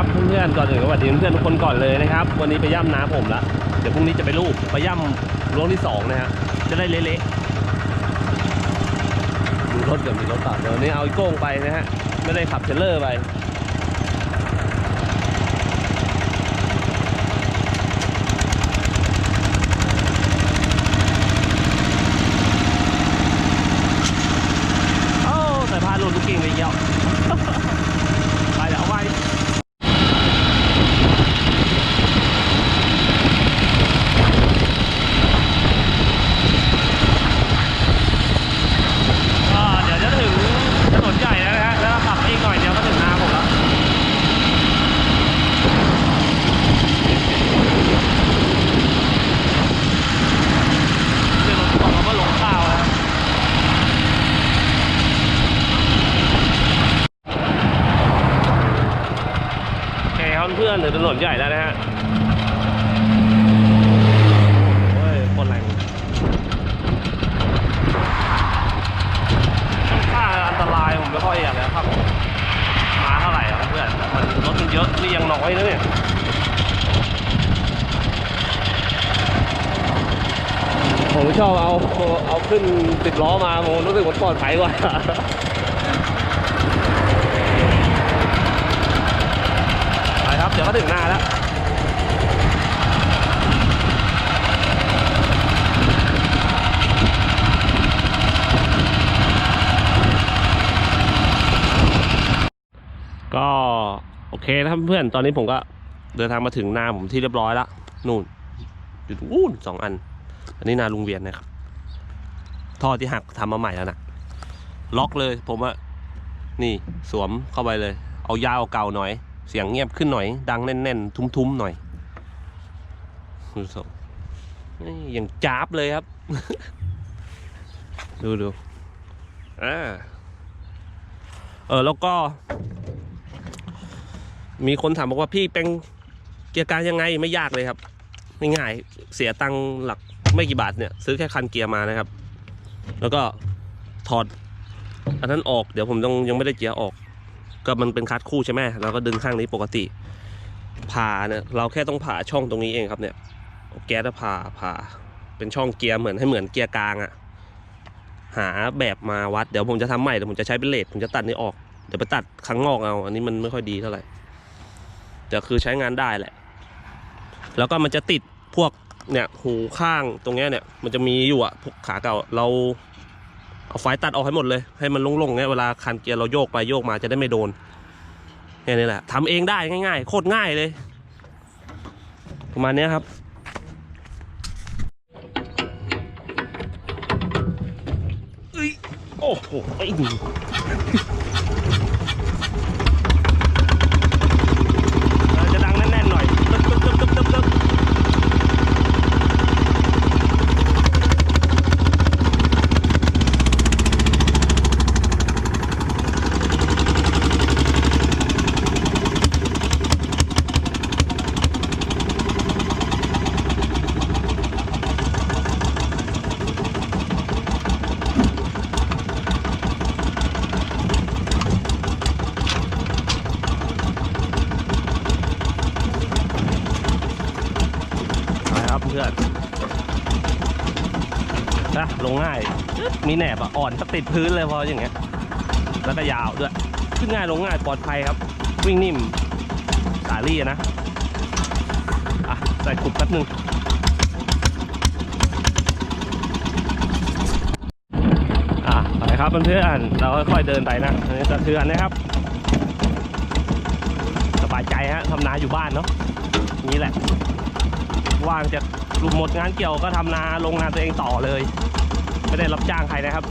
ครับเพื่อนๆก่อนอื่นก็สวัสดีเพื่อนๆทุกคนก่อนเลยนะครับ วันนี้ไปย่ำน้าผมละเดี๋ยวพรุ่งนี้จะไปลูกไปย่ำล้วงที่สองนะฮะจะได้เละๆดูรถเดี๋ยวมีรถต่อเดี๋ยวนี้เอาอีโก้งไปนะฮะไม่ได้ขับเทรลเลอร์ไป โอ้แต่พาหลุดลูกกิ่งไปเยอะ ไปเดี๋ยวเอาไว้ก็เดี๋ยวจะถึงถนนใหญ่แล้วนะฮะ แล้วขับไปอีกหน่อยเดียวก็ถึงนาผมแล้ว เดี๋ยวรถของเราก็ลงข้าวแล้ว โอเคครับเพื่อนถึงถนนใหญ่แล้วนะฮะโอ้ยคนแรงค่าอันตรายผมไม่ค่อยอยากแล้วครับ มาเท่าไหร่ครับเพื่อนมันรถมันเยอะนี่ยังน้อยนะเนี่ยผมชอบเอาเอา ขึ้นติดล้อมาผมรู้สึกว่าปลอดภัยกว่าไปครับ เดี๋ยวก็ถึงหน้าแล้วก็โอเคนะครับเพื่อนตอนนี้ผมก็เดินทางมาถึงนาผมที่เรียบร้อยแล้วนู่นอยู่นู่นสองอัน อันนี้นาลุงเวียนนะครับ ท่อที่หักทำมาใหม่แล้วนะล็อกเลยผมว่านี่สวมเข้าไปเลย เอายาวเก่าหน่อย เสียงเงียบขึ้นหน่อย ดังแน่นๆ ทุ้มๆหน่อยดูสนี่อย่างจ้าบเลยครับ ดูดูอ่าเออแล้วก็ มีคนถามบอกว่าพี่เป็นเกียร์กางยังไงไม่ยากเลยครับไม่ง่ายเสียตังค์หลักไม่กี่บาทเนี่ย ซื้อแค่คันเกียร์มานะครับ แล้วก็ถอดอันนั้นออกเดี๋ยวผมต้องยังไม่ได้เกียร์ออก ก็มันเป็นคัดคู่ใช่ไหมเราก็ดึงข้างนี้ปกติผ่าเนี่ยเราแค่ต้องผ่าช่องตรงนี้เองครับเนี่ยแก๊สผ่าผ่า เป็นช่องเกียร์เหมือนให้เหมือนเกียร์กลางอะหาแบบมาวัดเดี๋ยวผมจะทำใหม่เดี๋ยวผมจะใช้เป็นเลทผมจะตัดนี้ออกเดี๋ยวไปตัดข้างนอกเอา อันนี้มันไม่ค่อยดีเท่าไหร่แต่คือใช้งานได้แหละ แล้วก็มันจะติดพวก เนี่ยหูข้างตรงเนี้ยเนี่ยมันจะมีอยู่อะพวกขาเก่าเราเอาไฟตัดออกให้หมดเลย ให้มันโล่งๆเนี่ยเวลาคันเกียร์เราโยกไปโยกมาจะได้ไม่โดนแค่นี้แหละทำเองได้ง่ายๆ โคตรง่ายเลย ประมาณนี้ครับโอ้โหไอ้หนูเออจะดังแน่นๆหน่อยตึ๊บตึ๊บตึ๊บตึ๊บตึ๊บตึ๊บ นะครับ เพื่อนนะลงง่าย มีแหนบอะอ่อนก็ติดพื้นเลยพออย่างเงี้ย แล้วก็ยาวด้วย ขึ้นง่ายลงง่ายปลอดภัยครับ วิ่งนิ่ม สาลี่นะ อะ ใส่ขุดแป๊บนึงไปครับเพื่อนๆเราค่อยๆเดินไปนะนนี้สะเทือนนะครับ สบายใจฮะทำนาอยู่บ้านเนาะนี่แหละ ว่างจากหลุมหมดงานเกี่ยวก็ทำนาโรงงานตัวเองต่อเลย ไม่ได้รับจ้างใครนะครับ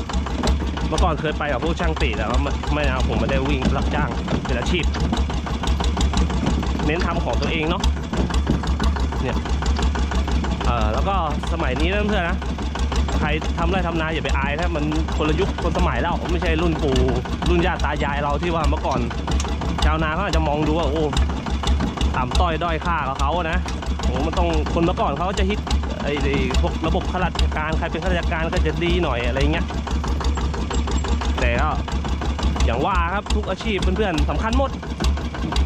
เมื่อก่อนเคยไปกับพวกช่างตีแต่ว่าไม่ไม่เอาผมไม่ได้วิ่งรับจ้างเป็นอาชีพ เน้นทำของตัวเองเนาะเนี่ยเออแล้วก็สมัยนี้นะเพื่อนๆนะใครทำไรทำนาอย่าไปอายนะมันคนละยุคคนสมัยแล้วไม่ใช่รุ่นปู่รุ่นย่าตายายเราที่ว่าเมื่อก่อน ชาวนาเขาอาจจะมองดูว่าโอ้ ต่ำต้อยด้อยค่ากับเขาอะนะโอ้มันต้องคนเมื่อก่อนเขาจะฮิตไอ้พวกระบบข้าราชการใครเป็นข้าราชการก็จะดีหน่อยอะไรเงี้ยแต่ก็อย่างว่าครับทุกอาชีพเพื่อนๆสำคัญหมด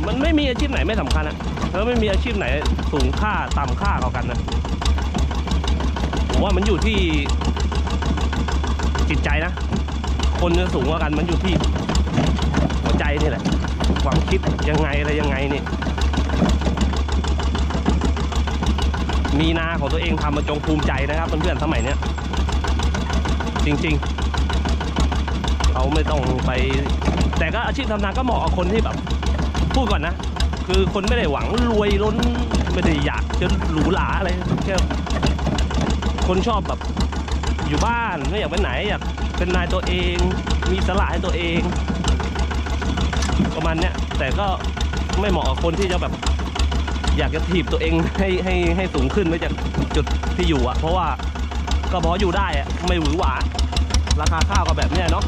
มันไม่มีอาชีพไหนไม่สำคัญอะแล้วไม่มีอาชีพไหนสูงค่าต่ำค่ากว่ากันนะผมว่ามันอยู่ที่จิตใจนะ คนจะสูงกว่ากันมันอยู่ที่หัวใจนี่แหละความคิดยังไงอะไรยังไงนี่ มีนาของตัวเองทำมาจงภูมิใจนะครับเพื่อนๆสมัยเนี้ยจริงๆเขาไม่ต้องไป แต่ก็อาชีพทำนาก็เหมาะกับคนที่แบบพูดก่อนนะ คือคนไม่ได้หวังรวยล้นไม่ได้อยากจะหรูหราอะไรแค่คนชอบแบบอยู่บ้านไม่อยากไปไหนอยากเป็นนายตัวเอง มีสละให้ตัวเอง ประมาณเนี้ยแต่ก็ไม่เหมาะกับคนที่จะแบบ อยากจะถีบตัวเองให้ให้ให้สูงขึ้นไปจากจุดที่อยู่อะเพราะว่าก็พออยู่ได้อะไม่หวือหวา ราคาข้าวก็แบบเนี้ยเนาะ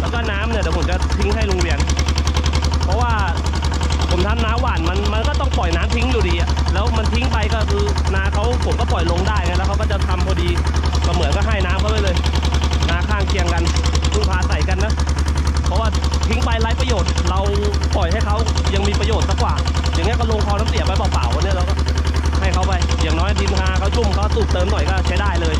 แล้วก็น้ำเนี่ยเดี๋ยวผมจะทิ้งให้ลุงเวียน เพราะว่าผมทำน้าหวานมันมันก็ต้องปล่อยน้ำทิ้งอยู่ดีอะแล้วมันทิ้งไปก็คือนาเขาผมก็ปล่อยลงได้ไงแล้วเขาก็จะทำพอดีก็เหมือนก็ให้น้ำเขาไปเลย นาข้างเคียงกันพึ่งพาใส่กันนะ เพราะว่าทิ้งไปไร้ประโยชน์ เราปล่อยให้เขายังมีประโยชน์สักกว่า อย่างเงี้ยก็ลงคลองน้ำเสียไปเปล่าๆเนี่ยเราก็ให้เขาไปอย่างน้อยดินนาเขาชุ่มเขาสูบเติมหน่อยก็ใช้ได้เลย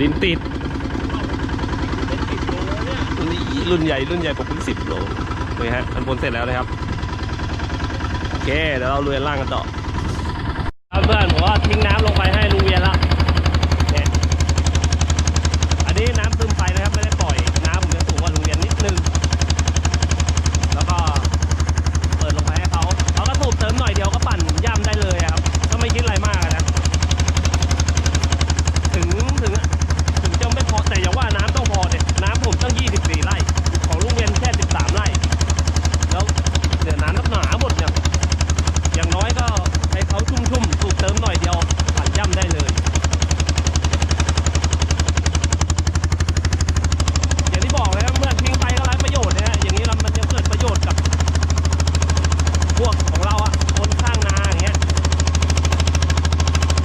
ติดเป็นสิบโลแล้วเนี่ยนี่รุ่นใหญ่รุ่นใหญ่ผมเป็นสิบโลนี่ฮะอันบนเสร็จแล้วนะครับ โอเค เดี๋ยวเราลุยอันล่างกันต่อเอาเพื่อนผมว่าทิ้งน้ำลงไปให้ลุงเวียนแล้วเนี่ยอันนี้น้ำซึมไปนะครับ ไม่ได้ปล่อย น้ำผมจะสูงกว่าลุงเวียนนิดนึง แล้วก็เปิดลงไปให้เขาเขาก็สูบเติมหน่อยเดียวก็ปั่นย่ำได้เลยอะครับก็ไม่คิดอะไรมากอะนะ ถึงถึงถึงจะไม่พอแต่อย่าว่าน้ำต้องพอเด็น้ำผมตั้ง 24 ไร่ ของลุงเวียนแค่ 13 ไร่ แล้วเดี๋ยวน้ำนับหนาหมดเนี่ย อย่างน้อยก็ให้เขาชุ่มๆสูบเติมหน่อยเดียวปั่นย่ำได้เลย อย่างที่บอกเลยครับเพื่อนทิ้งไปก็ไร้ประโยชน์นะฮะอย่างนี้เรามันจะเกิดประโยชน์กับ พวกของเราอะคนข้างนาอย่างเงี้ย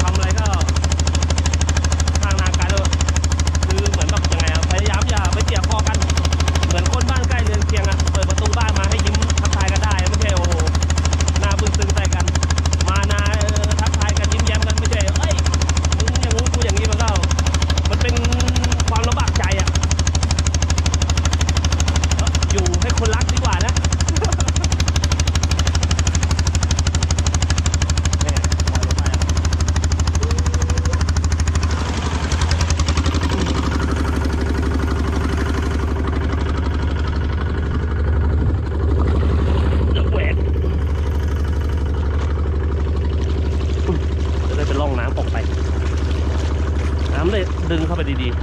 ทำอะไรก็ ทางนาการเลยคือเหมือนแบบยังไงอะพยายามอย่าไปเกี่ยวคอกัน เหมือนคนบ้านใกล้เรือนเคียงอะเปิดประตูบ้านมาให้ยิ้มทักทายกันได้ไม่ใช่โอ้โหหน้าบึ้งตึงใส่กัน มานาเออทักทายกันยิ้มแย้มกันไม่ใช่เอ้ยมึงอย่างงู้นกูอย่างนี้มันก็มันเป็นความลำบากใจอะเอ้ออยู่ให้คนรักดีกว่านะ แม่ปล่อยลงไปอะ แล้วแหวกจะได้เป็นร่องน้ำออกไป น้ำเลยดึงเข้าไปดีๆ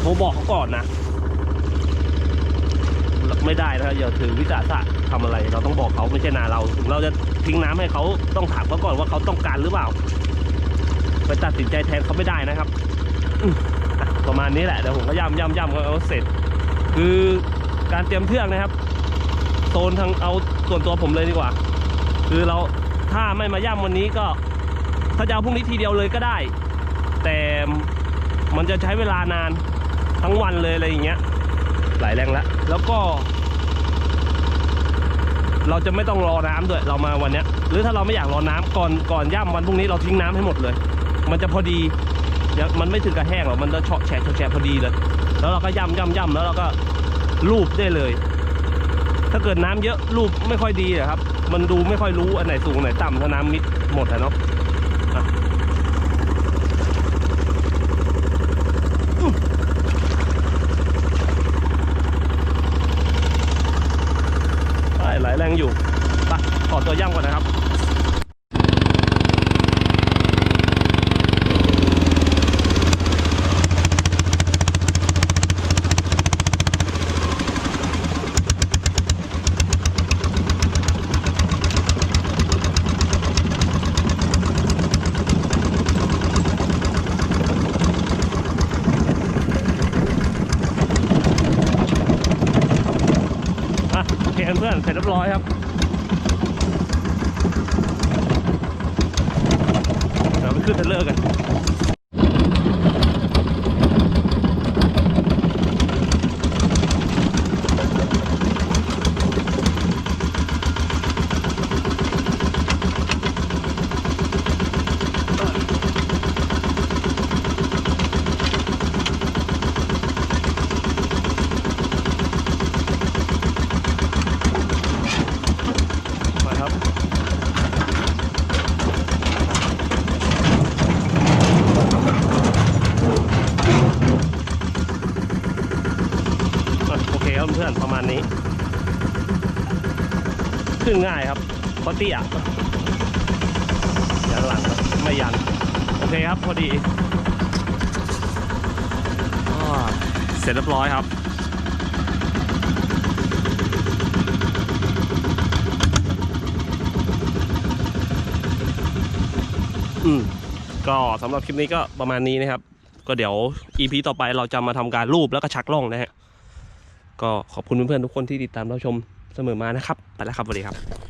โทรบอกเขาก่อนนะ ไม่ได้นะอย่าถือวิสาสะทำอะไร เราต้องบอกเขาไม่ใช่นาเรา ถึงเราจะ ทิ้งน้ำให้เขาต้องถามเขาก่อนว่าเขาต้องการหรือเปล่า ไปตัดสินใจแทนเขาไม่ได้นะครับประมาณนี้แหละเดี๋ยวผมก็ย่ำย่ำย่ำก็เอาเสร็จ คือการเตรียมเทือกนะครับโซนทางเอาส่วนตัวผมเลยดีกว่า คือเราถ้าไม่มาย่ำวันนี้ก็ถ้าจะเอาพรุ่งนี้ทีเดียวเลยก็ได้ แต่มันจะใช้เวลานานทั้งวันเลยอะไรอย่างเงี้ยหลายแรงแล้วแล้วก็ เราจะไม่ต้องรอน้ำด้วยเรามาวันนี้หรือถ้าเราไม่อยากรอน้ำก่อนก่อนย่ำวันพรุ่งนี้เราทิ้งน้ำให้หมดเลย มันจะพอดีมันไม่ถึงกับแห้งหรอกมันจะเฉาะแฉะเฉาะแฉะพอดีเลย แล้วเราก็ย่ำย่ำย่ำแล้วเราก็ลูบได้เลย ถ้าเกิดน้ำเยอะลูบไม่ค่อยดีอะครับ มันดูไม่ค่อยรู้อันไหนสูงอันไหนต่ำถ้าน้ำมิดหมดอะเนาะอื้อได้ไหลแรง อยู่ไปขอตัวย่ำก่อนนะครับ อะโอเคเพื่อนเสร็จเรี ยบร้อยครับเดี๋ยวไปขึ้นเทรลเลอร์กันมาครับ อะโอเคครับเพื่อนประมาณนี้ ขึ้นง่ายครับเพราะเตี้ยยันหลังไม่ยัน โอเคครับพอดีอเสร็จเรียบร้อยครับอืมก็สำหรับคลิปนี้ก็ประมาณนี้นะครับ ก็เดี๋ยว EP ต่อไปเราจะมาทำการรูปแล้วก็ชักล่องนะฮะก็ขอบคุณเพื่อนๆทุกคนที่ติดตามรับชม เสมอมานะครับ ไปแล้วครับสวัสดีครับ